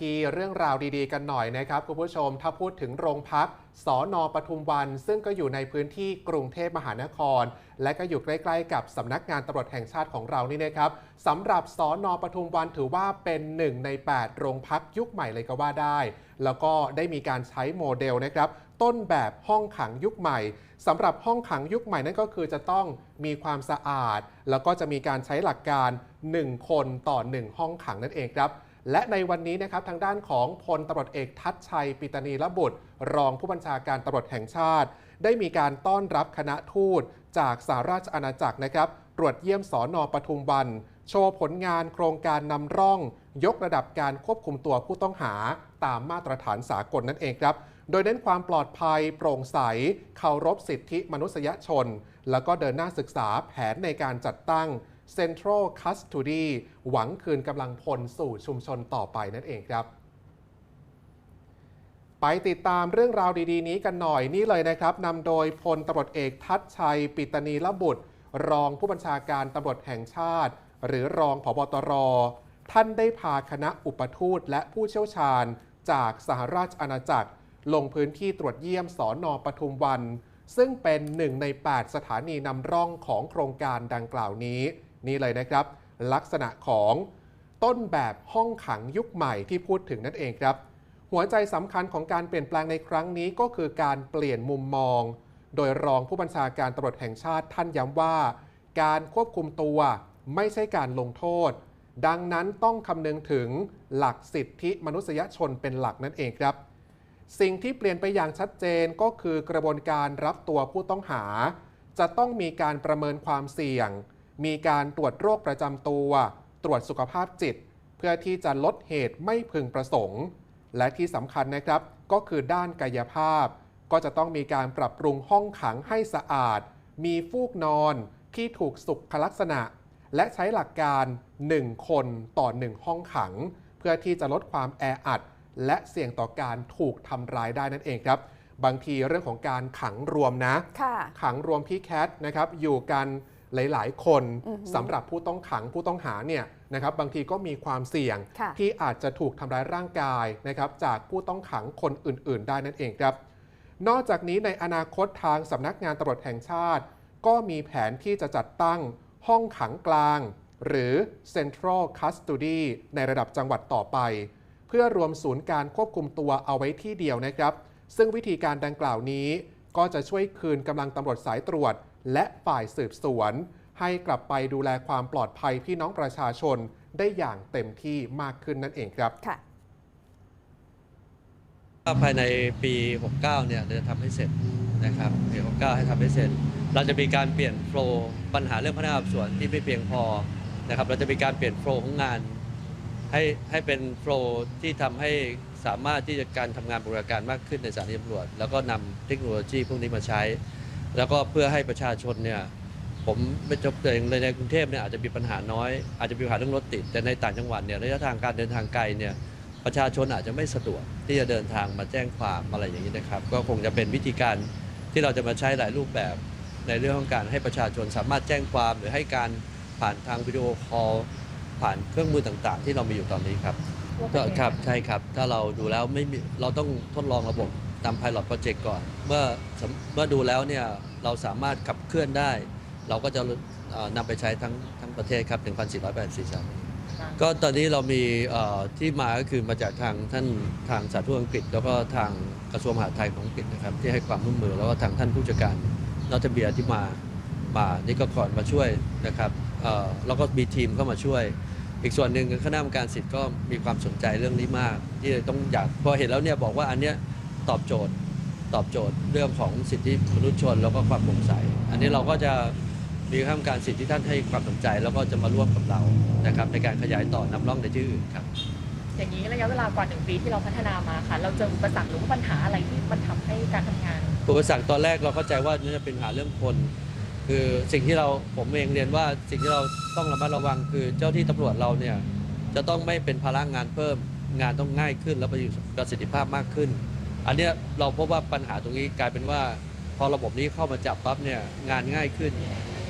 ที่เรื่องราวดีๆ กันหน่อยนะครับคุณผู้ชม ถ้าพูดถึงโรงพักสอนอปทุมวัน ซึ่งก็อยู่ในพื้นที่กรุงเทพมหานคร และก็อยู่ใกล้ๆ กับสำนักงานตำรวจแห่งชาติของเรานี่นะครับสำหรับสอนอปทุมวันถือว่าเป็นหนึ่งใน 8 โรงพักยุคใหม่เลยก็ว่าได้ แล้วก็ได้มีการใช้โมเดลนะครับต้นแบบห้องขังยุคใหม่สำหรับห้องขังยุคใหม่นั่นก็คือจะต้องมีความสะอาด แล้วก็จะมีการใช้หลักการ 1 คนต่อ 1 ห้องขังนั่นเองครับ และในวันนี้นะครับทางด้านของพลตำรวจเอกทัชชัย ปิตานีระบุตร รองผู้บัญชาการตำรวจแห่งชาติ ได้มีการต้อนรับคณะทูตจากสหราชอาณาจักรนะครับ ตรวจเยี่ยมสอนอปทุมวัน โชว์ผลงานโครงการนำร่อง ยกระดับการควบคุมตัวผู้ต้องหาตามมาตรฐานสากลนั่นเองครับ โดยเน้นความปลอดภัยโปร่งใสเคารพสิทธิมนุษยชน แล้วก็เดินหน้าศึกษาแผนในการจัดตั้ง Central Custody หวังคืนกำลังพลสู่ชุมชนต่อไปนั่นเองครับ ไปติดตามเรื่องราวดีๆ นี้กันหน่อยนี่เลยนะครับนำโดยพลตำรวจเอกทัชชัย ปิตนีละบุตร รองผู้บัญชาการตำรวจแห่งชาติ หรือรองผบตร ท่านได้พาคณะอุปทูตและผู้เชี่ยวชาญจากสหราชอาณาจักร ลงพื้นที่ตรวจเยี่ยมสอนอปทุมวัน ซึ่งเป็นหนึ่งใน 8 สถานีนำร่องของโครงการดังกล่าวนี้ นี่เลยนะครับ ลักษณะของต้นแบบห้องขังยุคใหม่ที่พูดถึงนั่นเองครับ หัวใจสำคัญของการเปลี่ยนแปลงในครั้งนี้ก็คือการเปลี่ยนมุมมอง โดยรองผู้บัญชาการตำรวจแห่งชาติท่านย้ำว่า การควบคุมตัวไม่ใช่การลงโทษ ดังนั้นต้องคำนึงถึงหลักสิทธิมนุษยชนเป็นหลักนั่นเองครับ สิ่งที่เปลี่ยนไปอย่างชัดเจนก็คือกระบวนการรับตัวผู้ต้องหา จะต้องมีการประเมินความเสี่ยง มีการตรวจโรคประจำตัว ตรวจสุขภาพจิต เพื่อที่จะลดเหตุไม่พึงประสงค์ และที่สำคัญนะครับก็คือด้านกายภาพ ก็จะต้องมีการปรับปรุงห้องขังให้สะอาด มีฟูกนอนที่ถูกสุขลักษณะ และใช้หลักการ 1 คนต่อ 1 ห้องขัง เพื่อที่จะลดความแออัด และเสี่ยงต่อการถูกทำร้ายได้นั่นเองครับบางทีเรื่องของการขังรวมนะค่ะขังรวมพี่แคทนะครับอยู่กัน หลาย ๆ คนอือหือสำหรับผู้ต้องขังผู้ต้องหาเนี่ยนะครับบางทีก็มีความเสี่ยงค่ะที่อาจจะถูกทำร้ายร่างกายนะครับจากผู้ต้องขังคนอื่น ๆ ได้นั่นเองครับ นอกจากนี้ในอนาคตทางสำนักงานตำรวจแห่งชาติ ก็มีแผนที่จะจัดตั้งห้องขังกลาง หรือ Central Custody ในระดับจังหวัดต่อไป เพื่อรวมศูนย์การควบคุมตัวเอาไว้ที่เดียวนะครับ ซึ่งวิธีการดังกล่าวนี้ก็จะช่วยคืนกำลังตำรวจสายตรวจ และฝ่ายสืบสวน ให้กลับไปดูแลความปลอดภัยพี่น้องประชาชนได้อย่างเต็มที่มากขึ้นนั่นเองครับค่ะว่าภายในปี 69 เนี่ยเราจะทำให้เสร็จนะครับปี 69 ให้ทำให้เสร็จ เราจะมีการเปลี่ยนโฟล์ปัญหาเรื่องพนักงานสอบสวนที่ไม่เพียงพอนะครับ เราจะมีการเปลี่ยนโฟล์ของงานให้ให้เป็นโฟล์ที่ทำให้สามารถที่จะการทำงานบริการมากขึ้นในสถานีตำรวจ แล้วก็นำเทคโนโลยีพวกนี้มาใช้ แล้วก็เพื่อให้ประชาชนเนี่ยผมไม่จบเองเลยในกรุงเทพเนี่ยอาจจะมีปัญหาน้อย อาจจะมีปัญหาเรื่องรถติด แต่ในต่างจังหวัดเนี่ยระยะทางการเดินทางไกลเนี่ยประชาชนอาจจะไม่สะดวกที่จะเดินทางมาแจ้งความอะไรอย่างนี้นะครับ ก็คงจะเป็นวิธีการที่เราจะมาใช้หลายรูปแบบในเรื่องของการให้ประชาชนสามารถแจ้งความหรือให้การผ่านทางวิดีโอคอลผ่านเครื่องมือต่างๆ ที่เรามีอยู่ตอนนี้ครับก็ครับใช่ครับ ถ้าเราดูแล้วไม่มีเราต้องทดลองระบบ ตาม Pilot Project ก่อน เมื่อเมื่อดูแล้วเนี่ยเราสามารถขับเคลื่อนได้ เราก็จะนำไปใช้ทั้งทั้งประเทศครับ 1,484สายก็ตอนนี้เรามีที่มาก็คือมาจากทางท่านทางสาธารณอังกฤษ แล้วก็ทางกระทรวงมหาดไทยของอังกฤษนะครับ ที่ให้ความร่วมมือแล้วก็ทางท่านผู้จัดการนอตเบียที่มามานี่ก็ก่อนมาช่วยนะครับแล้วก็มีทีมเข้ามาช่วย อีกส่วนหนึ่งคือคณะกรรมการสิทธิ์ก็มีความสนใจเรื่องนี้มาก ที่ต้องอยากพอเห็นแล้วเนี่ยบอกว่าอันเนี้ย ตอบโจทย์ตอบโจทย์เรื่องของสิทธิมนุษยชนแล้วก็ความโปร่งใส อันนี้เราก็จะมีคณะกรรมการสิทธิ์ที่ท่านให้ความสนใจ แล้วก็จะมาร่วมกับเรานะครับในการขยายต่อนำร่องในที่อื่นครับ อย่างนี้ระยะเวลากว่าหนึ่งปีที่เราพัฒนามาค่ะ เราเจออุปสรรคหรือว่าปัญหาอะไรที่มันทำให้การทำงาน อุปสรรคตอนแรกเราเข้าใจว่าน่าจะเป็นปัญหาเรื่องคน คือสิ่งที่เราผมเองเรียนว่าสิ่งที่เราต้องระมัดระวังคือเจ้าที่ตำรวจเราเนี่ยจะต้องไม่เป็นภาระงานเพิ่มงานต้องง่ายขึ้น และประสิทธิภาพมากขึ้น อันเนี้ยเราพบว่าปัญหาตรงนี้กลายเป็นว่า พอระบบนี้เข้ามาจับปั๊บเนี่ยงานง่ายขึ้น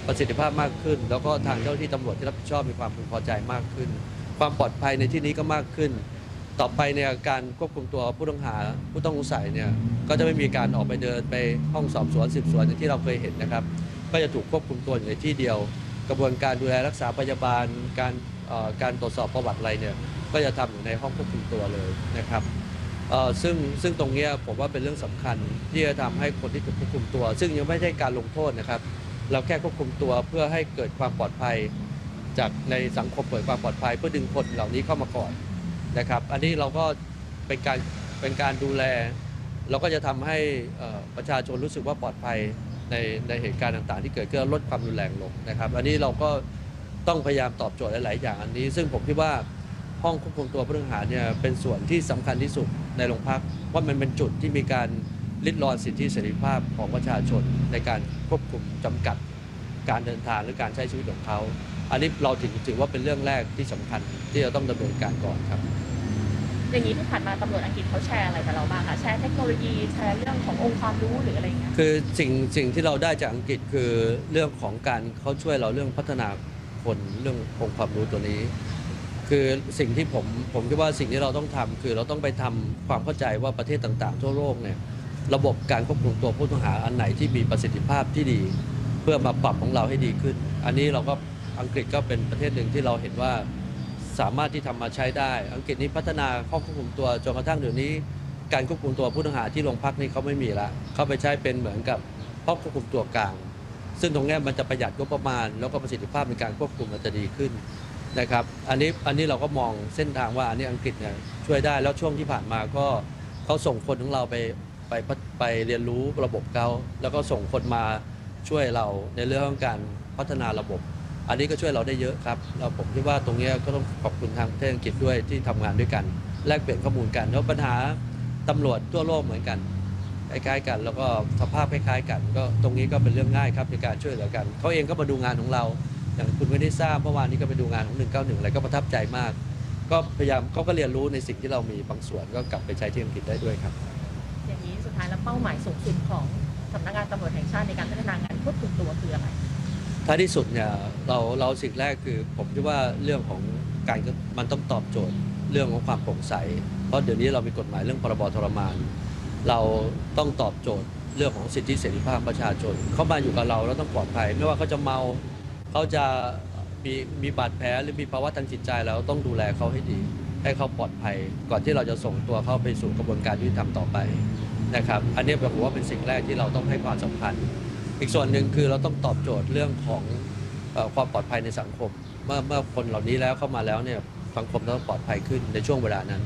ประสิทธิภาพมากขึ้น แล้วก็ทางเจ้าที่ตำรวจที่รับผิดชอบมีความพึงพอใจมากขึ้น ความปลอดภัยในที่นี้ก็มากขึ้น ต่อไปเนี่ยการควบคุมตัวผู้ต้องหาผู้ต้องสงสัยเนี่ยก็จะไม่มีการออกไปเดินไปห้องสอบสวนสืบสวนอย่างที่เราเคยเห็นนะครับ ก็จะถูกควบคุมตัวอยู่ในที่เดียว กระบวนการดูแลรักษาพยาบาล การการตรวจสอบประวัติอะไรเนี่ยก็จะทำอยู่ในห้องควบคุมตัวเลยนะครับ เอ่อซึ่งซึ่งตรงเนี้ยผมว่าเป็นเรื่องสำคัญที่จะทำให้คนที่ถูกควบคุมตัว ซึ่งยังไม่ใช่การลงโทษนะครับ เราแค่ควบคุมตัวเพื่อให้เกิดความปลอดภัย จากในสังคมเปิดความปลอดภัย เพื่อดึงคนเหล่านี้เข้ามาก่อนนะครับ อันนี้เราก็เป็นการเป็นการดูแล เราก็จะทำให้เอ่อประชาชนรู้สึกว่าปลอดภัยในในเหตุการณ์ต่างๆ ที่เกิดขึ้นแล้วลดความรุนแรงลงนะครับ อันนี้เราก็ต้องพยายามตอบโจทย์หลายๆอย่างอันนี้ ซึ่งผมคิดว่าห้องควบคุมตัวผู้ต้องหาเนี่ยเป็นส่วนที่สำคัญที่สุด ในโรงพักว่ามันเป็นจุดที่มีการลิดรอนสิทธิเสรีภาพของประชาชนในการควบคุมจำกัดการเดินทางหรือการใช้ชีวิตของเขา อันนี้เราถือถือว่าเป็นเรื่องแรกที่สำคัญที่เราต้องดำเนินการก่อนครับ อย่างนี้ที่ผ่านมาตำรวจอังกฤษเขาแชร์อะไรกับเราบ้างคะแชร์เทคโนโลยีแชร์เรื่องขององค์ความรู้หรืออะไรอย่างเงี้ยคือสิ่งสิ่งที่เราได้จากอังกฤษคือเรื่องของการเขาช่วยเราเรื่องพัฒนาคนเรื่ององค์ความรู้ตัวนี้ คือสิ่งที่ผมผมคิดว่าสิ่งที่เราต้องทำคือเราต้องไปทำความเข้าใจว่าประเทศต่างๆ ทั่วโลกเนี่ยระบบการควบคุมตัวผู้ต้องหาอันไหนที่มีประสิทธิภาพที่ดี เพื่อมาปรับของเราให้ดีขึ้น อันนี้เราก็อังกฤษก็เป็นประเทศหนึ่งที่เราเห็นว่าสามารถที่ทำมาใช้ได้ อังกฤษนี้พัฒนาข้อควบคุมตัวจนกระทั่งเดี๋ยวนี้ การควบคุมตัวผู้ต้องหาที่โรงพักนี่เขาไม่มีละเขาไปใช้เป็นเหมือนกับห้องควบคุมตัวกลาง ซึ่งตรงนี้มันจะประหยัดงบประมาณ แล้วก็ประสิทธิภาพในการควบคุมมันจะดีขึ้น นะครับอันนี้อันนี้เราก็มองเส้นทางว่าอันนี้อังกฤษเนี่ยช่วยได้แล้วช่วงที่ผ่านมาก็เขาส่งคนของเราไปไปไปเรียนรู้ระบบเขาแล้วก็ส่งคนมาช่วยเราในเรื่องของการพัฒนาระบบ อันนี้ก็ช่วยเราได้เยอะครับแล้วผมคิดว่าตรงนี้ก็ต้องขอบคุณทางประเทศอังกฤษด้วยที่ทำงานด้วยกัน แลกเปลี่ยนข้อมูลกันแล้วปัญหาตำรวจทั่วโลกเหมือนกันคล้ายๆกัน แล้วก็สภาพคล้ายๆกัน ก็ตรงนี้ก็เป็นเรื่องง่ายครับในการช่วยเหลือกันเขาเองก็มาดูงานของเรา อย่างคุณไม่ได้ทราบเมื่อวานนี้ก็ไปดูงานของ 191 อะไรก็ประทับใจมาก ก็พยายามเขาก็เรียนรู้ในสิ่งที่เรามีบางส่วนก็กลับไปใช้ที่อังกฤษได้ด้วยครับ อย่างนี้สุดท้ายแล้วเป้าหมายสูงสุดของสำนักงานตำรวจแห่งชาติในการพัฒนางานควบคุมตัวคืออะไรท้ายที่สุดเนี่ยเราเราสิ่งแรกคือผมคิดว่าเรื่องของการมันต้องตอบโจทย์เรื่องของความโปร่งใส เพราะเดี๋ยวนี้เรามีกฎหมายเรื่องพรบทรมาน เราต้องตอบโจทย์เรื่องของสิทธิเสรีภาพประชาชน เขามาอยู่กับเราแล้วต้องปลอดภัย ไม่ว่าเขาจะเมา เขาจะมีมีบาดแผลหรือมีภาวะทางจิตใจเราต้องดูแลเขาให้ดี ให้เขาปลอดภัย ก่อนที่เราจะส่งตัวเขาไปสู่กระบวนการยุติธรรมต่อไปนะครับ อันนี้ผมว่าเป็นสิ่งแรกที่เราต้องให้ความสำคัญ อีกส่วนหนึ่งคือเราต้องตอบโจทย์เรื่องของอความปลอดภัยในสังคม เมื่อเมื่อคนเหล่านี้แล้วเข้ามาแล้วเนี่ยสังคมต้องปลอดภัยขึ้นในช่วงเวลานั้น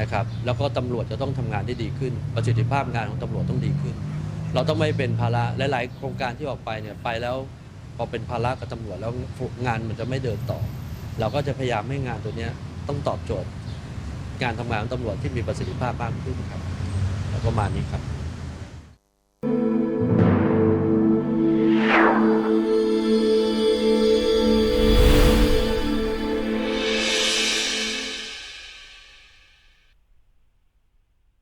นะครับแล้วก็ตำรวจจะต้องทำงานได้ดีขึ้น ประสิทธิภาพงานของตำรวจต้องดีขึ้น เราต้องไม่เป็นภาระหลาย ๆ โครงการที่ออกไปเนี่ยไปแล้ว พอเป็นภาระกับตำรวจแล้วงานมันจะไม่เดินต่อ เราก็จะพยายามให้งานตัวนี้ต้องตอบโจทย์งานทำงานของตำรวจที่มีประสิทธิภาพมากขึ้นครับ แล้วก็มานี้ครับ